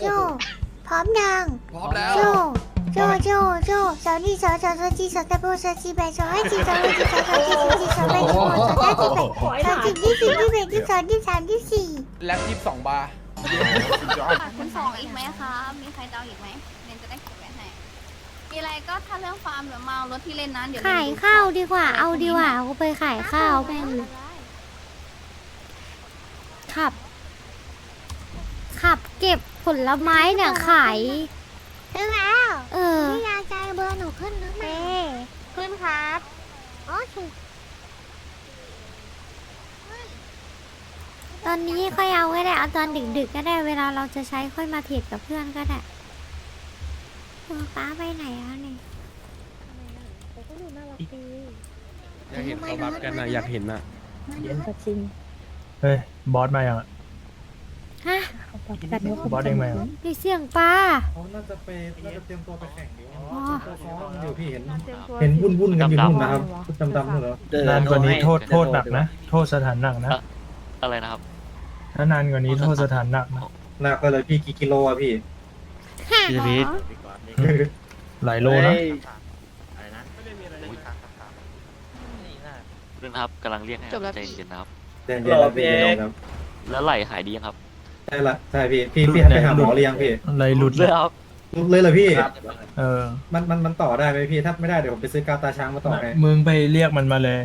โจ พร้อมยังพร้อมแล้ว โจ โจ โจ โจสาวนี่สาวสาวสาวจีสาวตะโบสาวจีแบสาวให้จีสาวให้จีสาวสาวจีสาวจีสาวแบสาวสาวจีแบสาวจีที่สี่ที่แบที่สองที่สามที่สี่แล็บยี่สิบสองบาร์ขาดคุณสองอีกไหมคะ มีใครจะเอาอีกไหมเรนจะได้เก็บไว้ให้ มีอะไรก็ถ้าเรื่องฟาร์มเดี๋ยวมาเอารถที่เล่นนั้นเดี๋ยวเรนขายดูข้าวดีกว่า เอาดีกว่ากูไปขายข้าวแม่งเลยขับ ขับเก็บ ผลไม้เนี่ยขาย ถึงแล้วเออ พี่ยาใจเบอร์หนูขึ้นหรือไม่ขึ้นครับโอเคตอนนี้ค่อยเอาก็ได้เอาตอนดึกๆก็ได้เวลาเราจะใช้ค่อยมาเทรดกับเพื่อนก็ได้เออป้าไปไหนแล้วเนี่ยอยากเห็นเขาบัฟกันนะอยากเห็นอะเฮ้ย บอสมายังอะฮะบอสเองมายังมีเสียงป้าเขาน่าจะไปน่าจะเตรียมตัวไปแข่งอยู่อ๋อ ตัวซ้อมอยู่พี่เห็น เห็นวุ่นวุ่นๆกันอยู่นู่นนะครับดำดำๆนู่นเหรอ นานกว่านี้โทษโทษหนักนะ โทษสถานหนักนะ อะไรนะครับ ถ้านานกว่านี้โทษสถานหนักนะ หนักไปเลยพี่กี่กิโลอะพี่พี่พีท หลายโลนะ เรื่องนะครับกำลังเรียกให้ครับใจเย็นนะครับเย็นเย็นๆนะพี่เย็นๆครับ แล้วไหลหายดียังครับใช่ละใช่พี่พี่พี่ไปหาหมอหรือยังพี่อะไรหลุดเลือครับลุกเลยเหรอพี่ เออ มันมันมันต่อได้ไหมพี่ถ้าไม่ได้เดี๋ยวผมไปซื้อกาวตาช้างมาต่อให้มึงไปเรียกมันมาเลย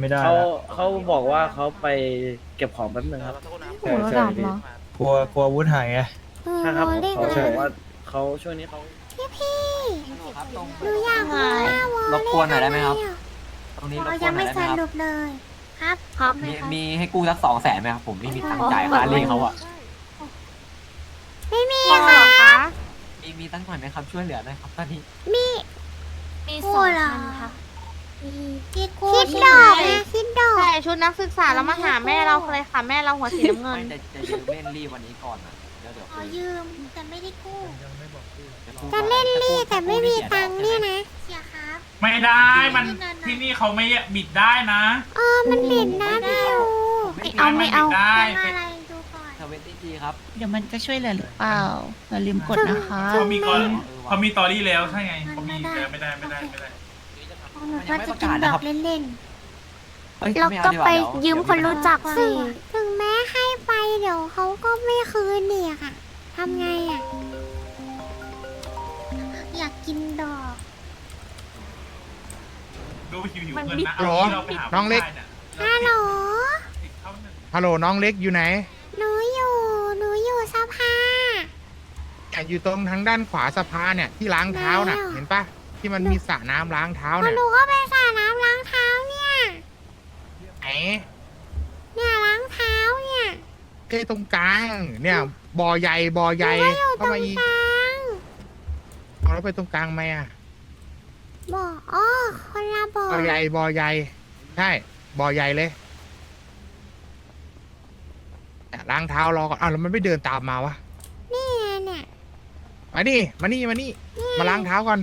ไม่ได้เขาละเขาบอกว่าเขาไปเก็บของแป๊บนึงครับใช่ใช่พี่กลัวกลัวอาวุธหายไงเออใช่ครับเล่นเขาเลบอยกว่าเขาช่วงนี้เขาพี่พี่หนูอยากรู้ว่าวอลรบกวนหน่อยได้ไหมครับเล่นตรงนี้อะรเราบกวยันงหน่ไม่อยได้สไหมครับ รุปเลย ครับพร้อมไหมมีครับมีให้กู้สักสองแสนไหมครับผมไม่มีตังค์จ่ายค่าเลี้ยงเขาอะ ไม่มีค่ะ มีมีตั้งค์หน่อยไหมครับช่วยเหลือหน่อยครับตอนนี้มี มีกู้สองเหรอพันค่ะ คิดคิดดอกนะคิดดอก ใส่ชุดนักศึกษาแล้วมาหาแม่เราเลยค่ะ แม่เราหัวสีน้ำเงิน ไม่จะจะยืมเล่นรีบวันนี้ก่อนนะเดี๋ยวเดี๋ยวขอยืมแต่ไม่ได้กู้ดี๋ยวกู้จะก่อเล่นดี๋ยวรีกู้แต่ไม่มีตังค์กู้เนี่ยสีนะ เสียครับไม่ได้มันที่นี่เขาไม่บิดได้นะ เออมันบิดนะพี่ยูเอาไม่เอา ได้ เป็นอะไร ครับ เดี๋ยวมันจะช่วยเหลือหรือเปล่าอย่าลืมกดนะคะ เขามีกอเขามีตอรี่แล้วใช่ไงเขามีแล้วไม่ได้ไม่ได้ไม่ได้ หนูก็จะกินดอกเล่นเอ้ยๆ แล้วไม่เอาก็ดีว่าไปเดี๋วยืมคนรู้จักเดี๋ยวสิถึงแม้ให้ไปเดี๋ยวเขาก็ไม่คืนเนี่ยค่ะทำไงอะ อยากกินดอก ดูหิวหิวเงินนะเอาที่เราไปหาน้องเล็ก ฮัลโหล ฮัลโหลน้องเล็กอยู่ไหน หนูอยู่ หนูอยู่สภา อะอยู่ตรงทางด้านขวาสะพานเนี่ยที่ล้างเท้าน่ะไหนอะเห็นปะที่มันมีสระน้ำล้างเท้าพอเนี่ยหนูก็ไปสระน้ำล้างเท้าเนี่ย ไหนเนี่ยล้างเท้าเนี่ยใกล้ตรงกลางเนี่ยบ่อใหญ่บ่อใหญ่หนูก็อยู่ตรเข้างมาอีกกลางเอาแล้วไปตรงกลางไหมอะบ่ออ๋อคนละบ่อบ่อใหญ่บ่อใหญ่ใช่บ่อใหญ่เลยเนี่ยล้างเท้ารอก่อนอ้าวแล้วมันไม่เดินตามมาวะนี่ไงเนี่ย มานี่มานี่มานี่ มาล้างเท้าก่อน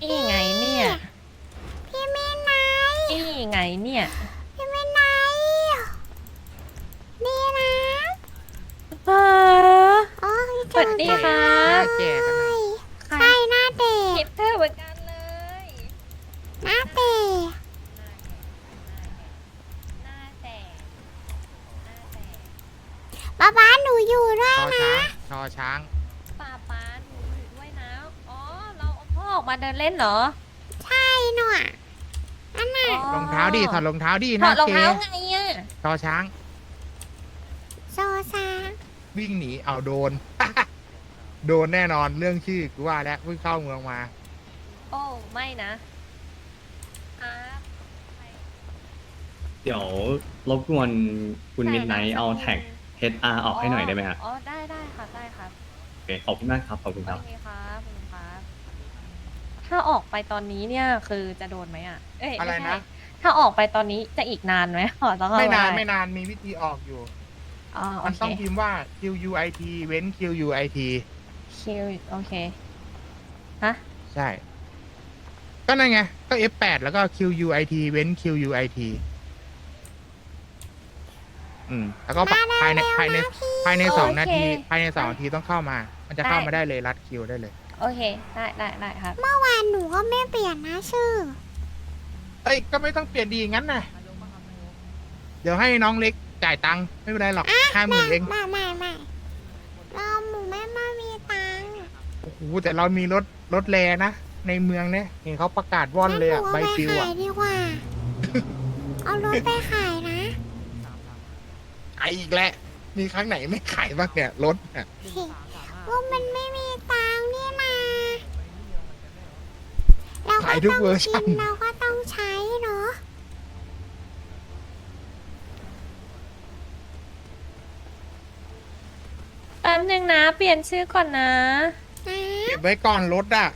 นี่ไงเนี่ย พี่มินไนท์นี่ไงเนี่ย พี่มินไนท์นี่นะเอออ๋อสวัสดีค่ะแก่กันหน่อย ใช่หน้าเตะคิดเธอเหมือนกันเลย หน้าเตะ หน้าแตกหน้าแตก ป๊าป๊าหนูอยู่ด้ว ช ย อ นะ ช้าง ชอช้าง ป้าป้าหนูอยู่ด้วยนะ อ๋อ เราเอาพ่อออกมาเดินเล่นเหรอใช่หนูอะอันน่ะรองเท้าดิถอดรองเท้าดิถนะอดรองเกเท้าไงอะชอช้างโซซาวิ่งหนีเอาโดน โดนแน่นอนเรื่องชื่อกูว่าแล้วเพิ่งเข้าเมืองมา โอ้ ไม่นะครับเดี๋ยวรบกวนคุณมินไนท์เอาแท็ก HR ออกให้หน่อยได้ไหมฮะ อ๋อ ได้ได้ ครับได้ครับโอเคขอบคุณมากครับขอบคุณครับ โอเคครับขอบคุณครับ ถ้าออกไปตอนนี้เนี่ยคือจะโดนไหมอะ เอ้ยอะไรม่ใช่นะ ถ้าออกไปตอนนี้จะอีกนานไหมขอต้องเข้ไม่นานว้ไม่นานมีวิธีออกอยู่ อ๋อโอมันเคต้องพิมพ์ว่า Q U I T เว้น Q U I T คิวโอเคฮะใช่ ก็นั่นไง ก็ F8 แล้วก็ Q U I T เว้น Q U I T อืม แล้วก็มาภายในเร็วๆภายในนะพี่ ภายในสองโอเคนาที ภายในสองนาทีต้องเข้ามา มันจะเข้ามาได้เลยรัดคิวได้เลย โอเค ได้ได้ได้ครับ เมื่อวานหนูก็ไม่เปลี่ยนนะชื่อ เอ้ยก็ไม่ต้องเปลี่ยนดีงั้นนะเดี๋ยวให้น้องเล็กจ่ายตังค์ไม่เป็นไรหรอกห้าหมื่นเองไม่ไม่ไม่เราหมูไม่มามีตังค์โอ้โหแต่เรามีรถรถแลนะ ในเมืองเนี่ยเห็นเขาประกาศว่อนเลยอะงั้นหนูใบเอาไปปลิวขาอะยดีกว่า เอารถไปขายนะขายอีกแล้ว มีครั้งไหนไม่ขายบ้างเนี่ยรถเนี่ยว่ามันไม่มีตังค์นี่นาเราขาก็ยทุกต้องเวอร์ชักินนเราก็ต้องใช้เนาะแป๊บนึงนะ เปลี่ยนชื่อก่อนนะ นะเก็บไว้ก่อนรถอะ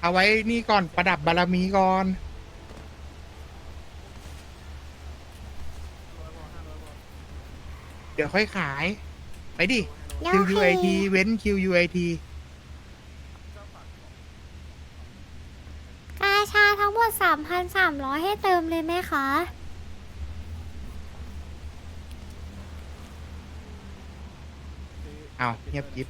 เอาไว้นี่ก่อนประดับบารมีก่อน เดี๋ยวค่อยขาย ไปดิเดี๋ยว QUIT เว้น QUIT กาชาทั้งหมด 3,300 ให้เติมเลยไหมคะ เอาเงียบกิฟ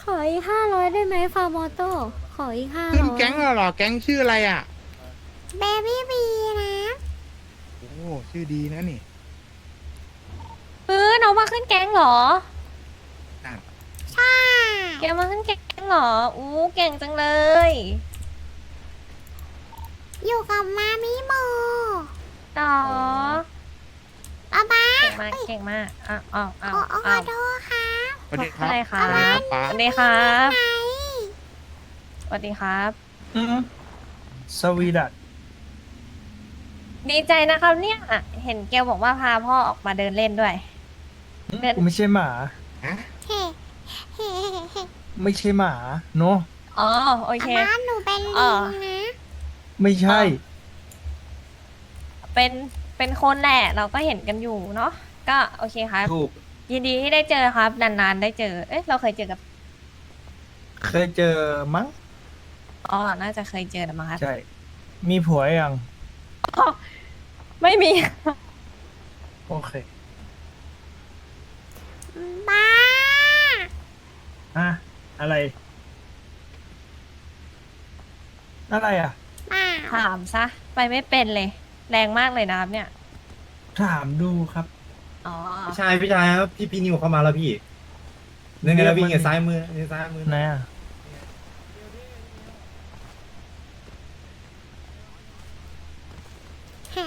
ขออีก500 ได้ไหมฟาร์มอโต้ ขออีก500ขึ้นแก๊งแล้วเหรอ แก๊งชื่ออะไรอะ เบบี้บีนะโอ้ชื่อดีนะนี่เออน้องมาขึ้นแก๊งเหรอใช่แกมาขึ้นแก๊งเหรอ อู้เก่งจังเลย อยู่กับมามิโมต่อป๊าป๊าเก่งมากเก่งมากอ้าวอ้าวอ้าขวอขออ้าวโทษครับสวัสดีครับอะไรคะ สวัสดีครับป้าสวัสดีครับไหน สวัสดีครับ อืมสวีดัตดีใจนะครับเนี่ยเห็นเกลบอกว่าพาพ่อออกมาเดินเล่นด้วย เดิน กูไม่ใช่หมาฮะเฮ้เฮ้เฮ้ไม่ใช่หมา เนาะอ๋อโอเคบ้านหนูเป็นลิอ่างนะไม่ใช่ เป็นเป็นคนแหละเราก็เห็นกันอยู่เนาะก็โอเคครับ ถูก ยินดีที่ได้เจอครับนานๆได้เจอ เอ๊ะเราเคยเจอกับเคยเจอมั้ง อ๋อ น่าจะเคยเจอแต่มั้งครับใช่ มีผัวยังไม่มี โอเคบ้าอะอะไร อะไรอะ บ้า ถามซะ ไปไม่เป็นเลย แรงมากเลยนะครับเนี่ย ถามดูครับ อ๋อ พี่ชายพี่ชายครับพี่พี่นิวเข้ามาแล้วพี่นี่ไงแล้ววิ่งกับซ้ายมือนี่ซ้ายมือไหนอะ หา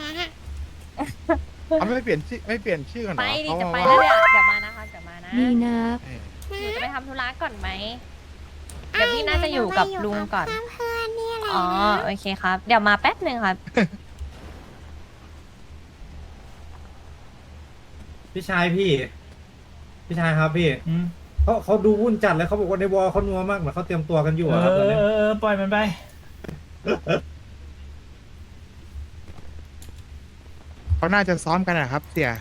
เอาไม่เปลี่ยนชื่อไม่เปลี่ยนชื่อกันเหรไปอดิเขาจะบอกไปว่าแล้วเนี่ยเดี๋ยวมานะคะเดี๋ยวมานะนี่นะเออหนูจะไปทำธุระก่อนไหม เดี๋ยวพี่น่าจะอยู่กับลุงก่อนเพื่อนๆนี่แหละอ๋อนะโอเคครับ เดี๋ยวมาแป๊บหนึ่งครับ พี่ชายพี่ พี่ชายครับพี่อืมเขาเขาดูวุ่นจัดเลยเขาบอกว่าในวอลเขานัวมากเหมือนเขาเตรียมตัวกันอยู่เออะครับตอนอนี้เออเออปล่อยมันไป เขาน่าจะซ้อมกันนะครับ เสีย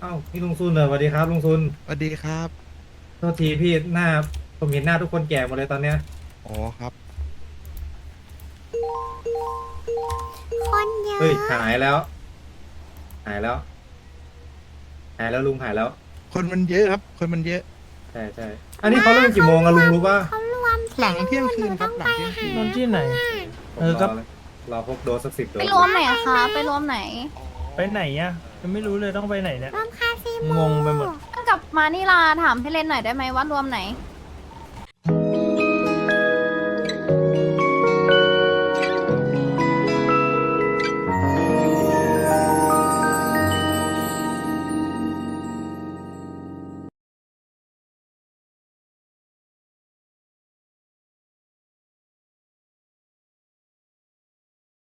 เอ้าพี่ลุงซุนเหรอสวัสดีครับลุงซุนสวัสดีครับ โทษทีพี่หน้าผมเห็นหน้าทุกคนแก่หมดเลยตอนเนี้ยอ๋อครับ คนเยอะเฮ้ยหายแล้ว หายแล้ว หายแล้วลุงหายแล้ว คนมันเยอะครับ คนมันเยอะ ใช่ใช่อันนี้เขาเริ่มกี่โมงอะลุงรู้ป่ะเขารวมหลังเที่ยงคืนครับหลังเที่ยงคืนนอนที่ไหน ผมเออครับรเลยรอพกโดสสักสิบโดไปสรวมไหนคะ ไปรวมไหน ไปไหนอะยังไม่รู้เลยต้องไปไหนเนี่ย รวมคาซิโมงงไปหมด กลับมานี่ลาถามให้เล่นหน่อยได้ไหมว่ารวมไหน